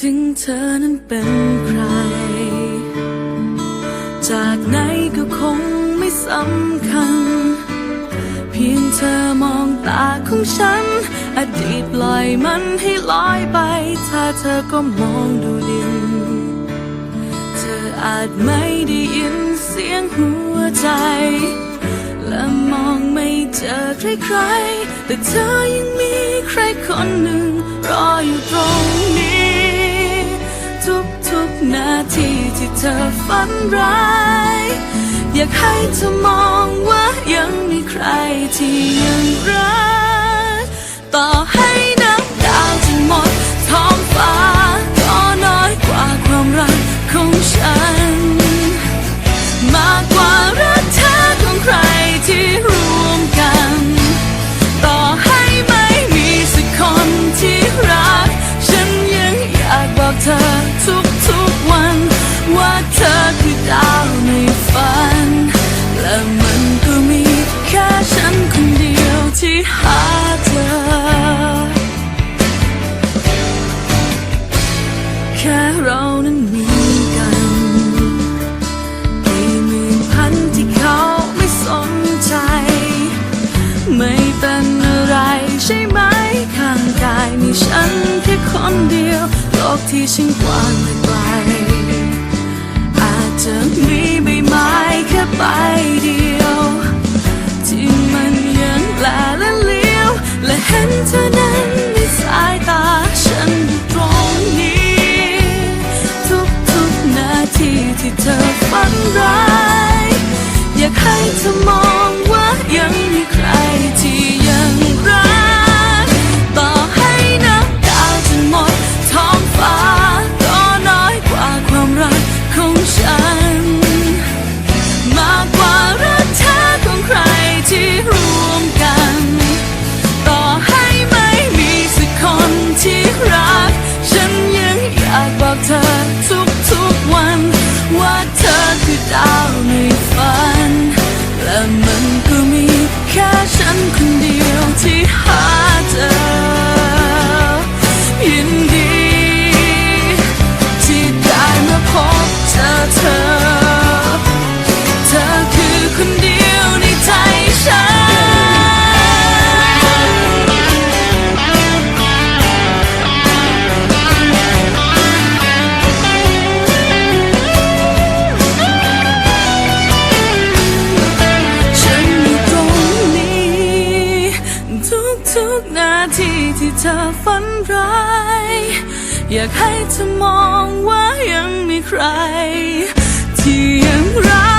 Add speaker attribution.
Speaker 1: ถึงเธอนั้นเป็นใคร จากไหนก็คงไม่สำคัญ เพียงเธอมองตาของฉัน อดีตปล่อยมันให้ลอยไป ถ้าเธอก็มองดูดิน เธออาจไม่ได้ยินเสียงหัวใจ และมองไม่เจอใครๆ แต่เธอยังมีใครคนหนึ่ง รออยู่ตรงนี้ นาทีที่เธอฝันร้าย อยากให้เธอมองว่ายังมีใครที่ยังรัก ต่อให้นับดาวจะหมดท้องฟ้าก็น้อยกว่าความรักของฉัน ที่หาเจอแค่เรานั้นมีกันมีหมื่นพันที่เขาไม่สนใจ ไม่เป็นอะไรใช่ไหมข้างกายมีฉันแค่คนเดียว โลกที่ช่างกว้างและไกลอาจจะมีใบไม้แค่ใบ ที่เธอฝันร้าย คือดาวในฝัน และมันก็มีแค่ฉัน เธอฝันร้าย อยากให้เธอมองว่ายังมีใคร ที่ยังรัก